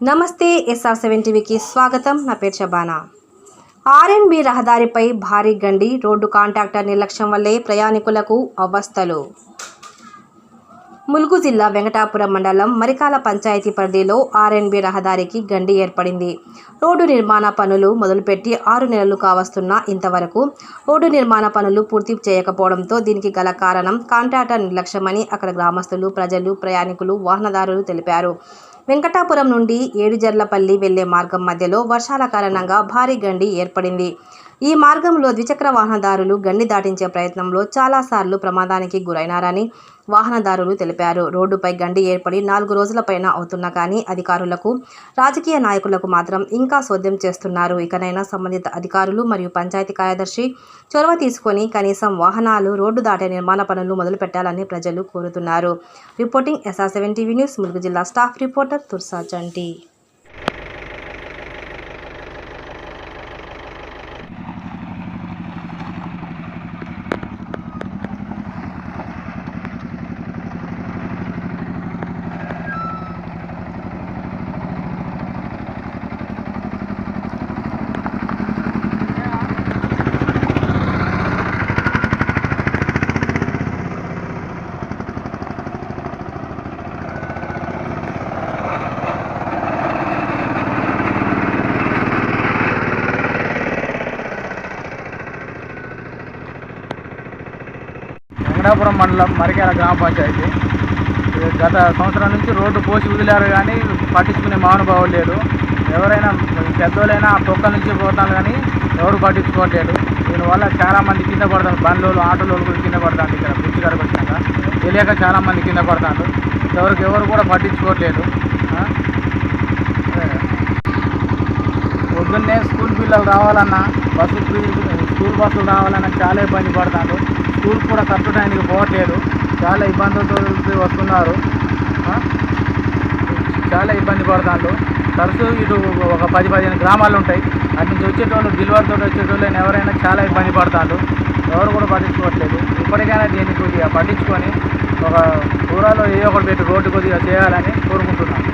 నమస్తే SR seven టీవీకి స్వాగతం. నా పేరు శబానా ఆర్ఎన్బి రహదారిపై భారీ గండి రోడ్డు కాంట్రాక్టర్ నిర్లక్ష్యం వల్లే ప్రయాణికులకు అవస్థలు. ములుగు జిల్లా వెంకటాపురం మండలం మరికాల పంచాయతీ పరిధిలో ఆర్ఎన్బి రహదారికి గండి ఏర్పడింది. రోడ్డు నిర్మాణ పనులు మొదలుపెట్టి ఆరు నెలలు కావస్తున్నా ఇంతవరకు రోడ్డు నిర్మాణ పనులు పూర్తి చేయకపోవడంతో దీనికి గల కారణం కాంట్రాక్టర్ నిర్లక్ష్యమని అక్కడ గ్రామస్తులు ప్రజలు ప్రయాణికులు వాహనదారులు తెలిపారు. వెంకటాపురం నుండి ఏడుజర్లపల్లి వెళ్ళే మార్గం మధ్యలో వర్షాల కారణంగా భారీ గండి ఏర్పడింది. ఈ మార్గంలో ద్విచక్ర వాహనదారులు గండి దాటించే ప్రయత్నంలో చాలాసార్లు ప్రమాదానికి గురైనారని వాహనదారులు తెలిపారు. రోడ్డుపై గండి ఏర్పడి నాలుగు రోజుల పైన అవుతున్నా కానీ అధికారులకు రాజకీయ నాయకులకు మాత్రం ఇంకా సోద్యం చేస్తున్నారు. ఇకనైనా సంబంధిత అధికారులు మరియు పంచాయతీ కార్యదర్శి చొరవ తీసుకొని కనీసం వాహనాలు రోడ్డు దాటే నిర్మాణ పనులు మొదలు పెట్టాలని ప్రజలు కోరుతున్నారు. Reporting SR seven TV news Mulugu జిల్లా స్టాఫ్ రిపోర్టర్ తుర్సా చంటి. వెంకటాపురం మండలం మరికేల గ్రామ పంచాయతీ. గత సంవత్సరం నుంచి రోడ్డు పోసి వదిలేరు కానీ పట్టించుకునే మహానుభావులు లేరు. ఎవరైనా పెద్దోళ్ళైనా ఆ తొక్క నుంచి పోతాను కానీ ఎవరు పట్టించుకోవట్లేదు. దీనివల్ల చాలా మంది కింద పడతారు. బండ్లు ఆటోలు కూడా కింద పడతాను ఇక్కడ బ్రిడ్జ్ గారికి వచ్చినాక. తెలియక చాలామంది కింద పడతారు. ఎవరికి ఎవరు కూడా పట్టించుకోవట్లేదు ఆ? అదే. పొద్దున్నే స్కూల్ పిల్లలు రావాలన్నా బస్సు ఫ్రీ స్కూల్ బస్సులు రావాలన్నా చాలా ఇబ్బంది పడతారు స్కూల్ కూడా కరెక్ట్ టైంకి పోవట్లేదు. చాలా ఇబ్బందులతో వస్తున్నారు. చాలా ఇబ్బంది పడతారు తరచు ఇటు ఒక పది పదిహేను గ్రామాలు ఉంటాయి. అటు నుంచి వచ్చేటోళ్ళు డెలివరీతో వచ్చేటోళ్ళు ఎవరైనా చాలా ఇబ్బంది పడతారు ఎవరు కూడా పట్టించుకోవట్లేదు. ఇప్పటికైనా దీన్ని కొద్దిగా పట్టించుకొని ఒక దూరాల్లో ఏ ఒకటి పెట్టి రోడ్డు కొద్దిగా చేయాలని కోరుకుంటున్నాను